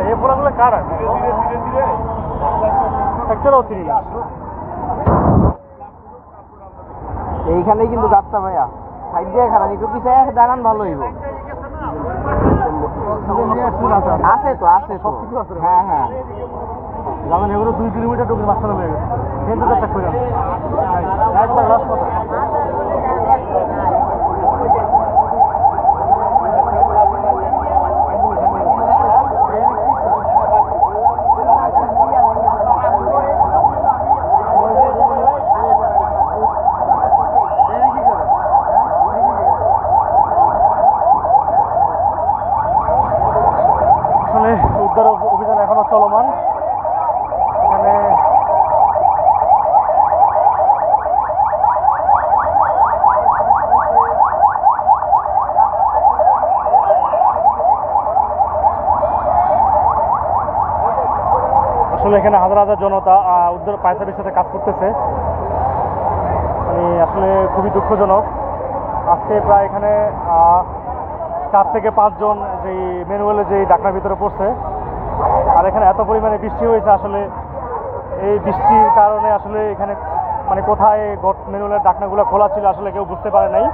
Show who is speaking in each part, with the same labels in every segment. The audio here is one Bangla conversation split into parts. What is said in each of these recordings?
Speaker 1: এই পোলাগুলো কার না
Speaker 2: এইখানেই কিন্তু গাছটা ভাইয়া। সাইড দিয়ে খারাপ একটু পিছিয়ে দাঁড়ান ভালো হইব। আছে তো আছে তো।
Speaker 1: সবকিছু আছে।
Speaker 2: হ্যাঁ হ্যাঁ।
Speaker 1: জানেন এগুলো দুই কিলোমিটার টুকু মাঝখানে হয়ে গেছে। কিন্তু চেক করে। একবার লাস্ট কথা আসলে উদ্ধার অভি- অভিযান এখনও চলমান এখানে আসলে এখানে হাজার হাজার জনতা উদ্ধার ফায়ার সাথে কাজ করতেছে। মানে আসলে খুবই দুঃখজনক। আজকে প্রায় এখানে চার থেকে পাঁচজন যেই ম্যানুয়ালে যেই ডাকনার ভিতরে পড়ছে। আর এখানে এত পরিমাণে বৃষ্টি হয়েছে আসলে। এই বৃষ্টির কারণে আসলে এখানে মানে কোথায় ম্যানুয়ালের ডাকনাগুলো খোলা ছিল আসলে কেউ বুঝতে পারে নাই।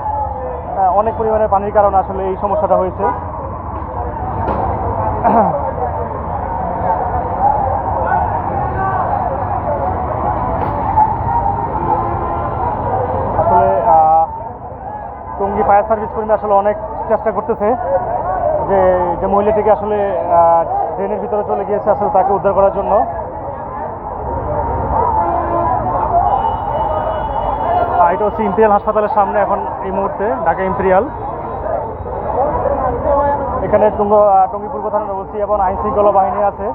Speaker 1: অনেক পরিমাণে পানির কারণে আসলে এই সমস্যাটা হয়েছে। ফায়ার সার্ভিস কর্মী আসলে অনেক চেষ্টা করতেছে যে যে মহিলাটিকে আসলে ট্রেনের ভিতরে চলে গিয়েছে আসলে তাকে উদ্ধার করার জন্য। এটা হচ্ছে ইম্পেরিয়াল হাসপাতালের সামনে এখন এই মুহূর্তে ঢাকা ইম্পেরিয়াল এখানে টুঙ্গ আহ, টঙ্গী পূর্ব থানার ওসি এবং আইন শৃঙ্খলা বাহিনী আছে।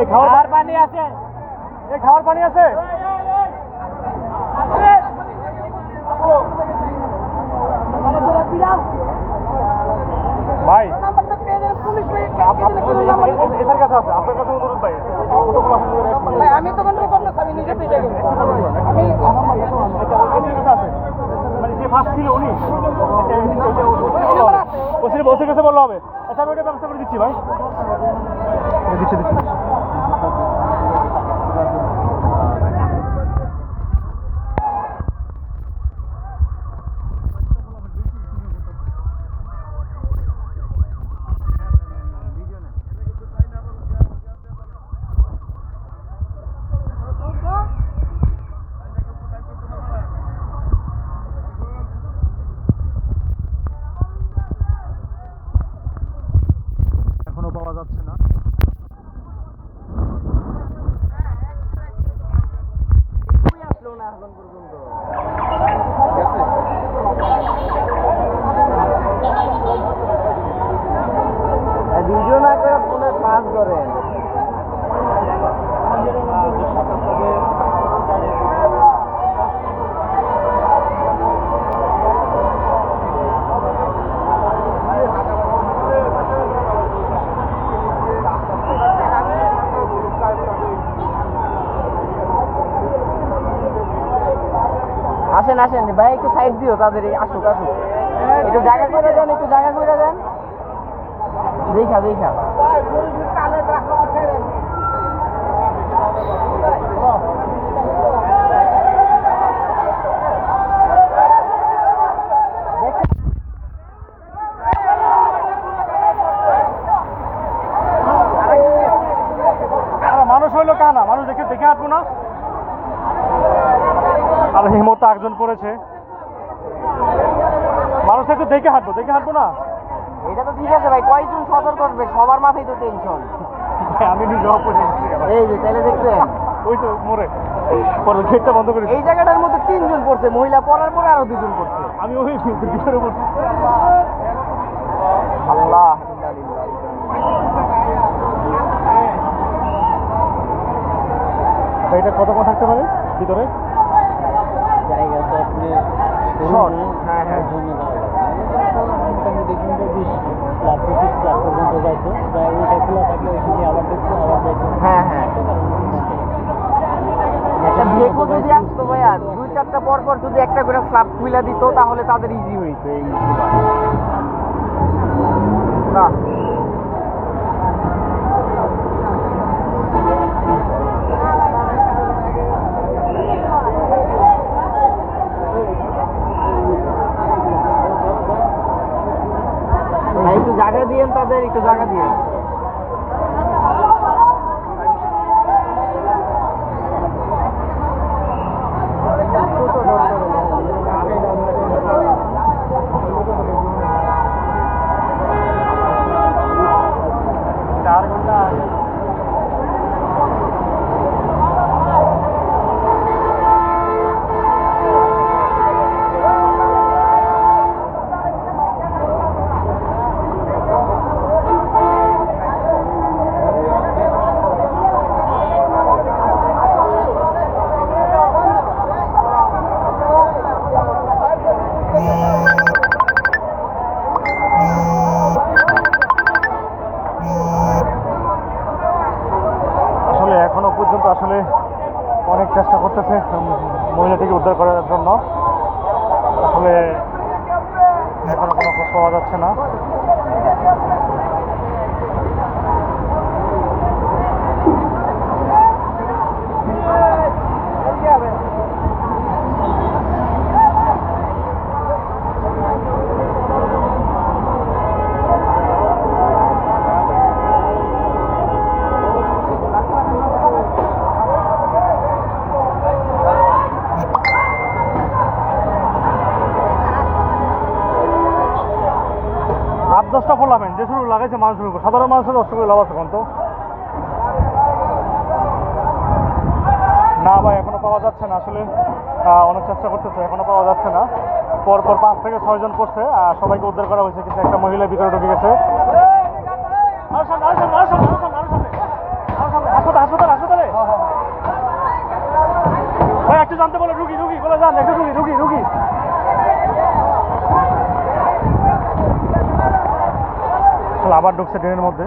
Speaker 1: এই খাওয়ার পানি আছে এই খাওয়ার পানি আছে ভাই? এ- এ- এদের কাছে আছে আপনার কাছে। মানে যে ছিল উনি বলল হবে আচ্ছা আমি ওটা ব্যবস্থা করে দিচ্ছি ভাই দিচ্ছি দিচ্ছি এখনও পাওয়া যাচ্ছে না
Speaker 2: দুজন করে ফোনের পাস করেন আসেন আসেন ভাই, একটু সাইড দিও, তাদের আসুক আসুক। একটু জায়গা করে দেন, একটু জায়গা করে দেন। দেখা দেখা।
Speaker 1: মানুষ হইল কানা? মানুষ দেখে দেখে হাঁটবো না? আর এই মুহূর্তে একজন পড়েছে মানুষ একটু দেখে হাঁটবো দেখে হাঁটবো না?
Speaker 2: এটা তো ঠিক আছে ভাই কয়জন সতর্ক করবে সবার মাথায় তো টেনশন
Speaker 1: আমি নিজে পড়ে
Speaker 2: এই যে তাহলে দেখছেন?
Speaker 1: ওই তো মোড়ে পরে গেটটা বন্ধ করে
Speaker 2: এই জায়গাটার মধ্যে তিনজন পড়ছে মহিলা পড়ার পরে আরও দুজন পড়ছে।
Speaker 1: আমি ওই ভিতরে
Speaker 2: আল্লাহ
Speaker 1: এটা কতক্ষণ থাকতে পারে? ভিতরে?
Speaker 2: শর্ট। হ্যাঁ হ্যাঁ
Speaker 3: মোটামুটি কিন্তু বিশ লাখ পঁচিশ লাখ পর্যন্ত যাইতো তাই ওইটা খোলা থাকলে ওইখানে আবার দেখতো আবার যাইতো
Speaker 2: হ্যাঁ হ্যাঁ ভেকো যদি আসতো ভাইয়া দুই চারটা পর পর যদি একটা করে ফ্লাপ খুলে দিত তাহলে তাদের ইজি হইতো এই না।
Speaker 1: ফলাবেন যে শুরু লাগাইছে মানুষের উপর। সাধারণ মানুষের কষ্ট করে লাভ আছে কোন তো। না ভাই, এখনও পাওয়া যাচ্ছে না আসলে। অনেক চেষ্টা করতেছে, এখনও পাওয়া যাচ্ছে না। পর পর পাঁচ থেকে ছয়জন করছে আর সবাইকে উদ্ধার করা হয়েছে, কিন্তু একটা মহিলা ভিতরে ঢুকে গেছে। একটু জানতে বলে, রুগী রুগী, বলে যান, একটু রুগী রুগী রুগী। আবার ঢুকছে ট্রেনের মধ্যে।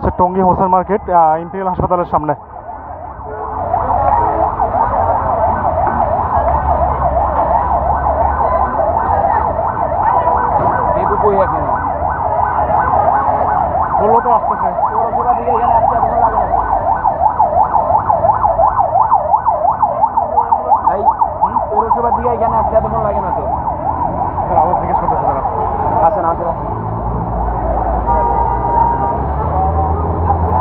Speaker 1: হচ্ছে টঙ্গী হোসেন মার্কেট ইম্পেরিয়াল হাসপাতালের সামনে। বলল তো আসতেছে।
Speaker 3: পৌরসভা দিকে এখানে আসতে এতক্ষণ লাগে না তো।
Speaker 1: আওয়াজ জিজ্ঞেস করতেছে তারা।
Speaker 3: আসেন আসেন আসেন।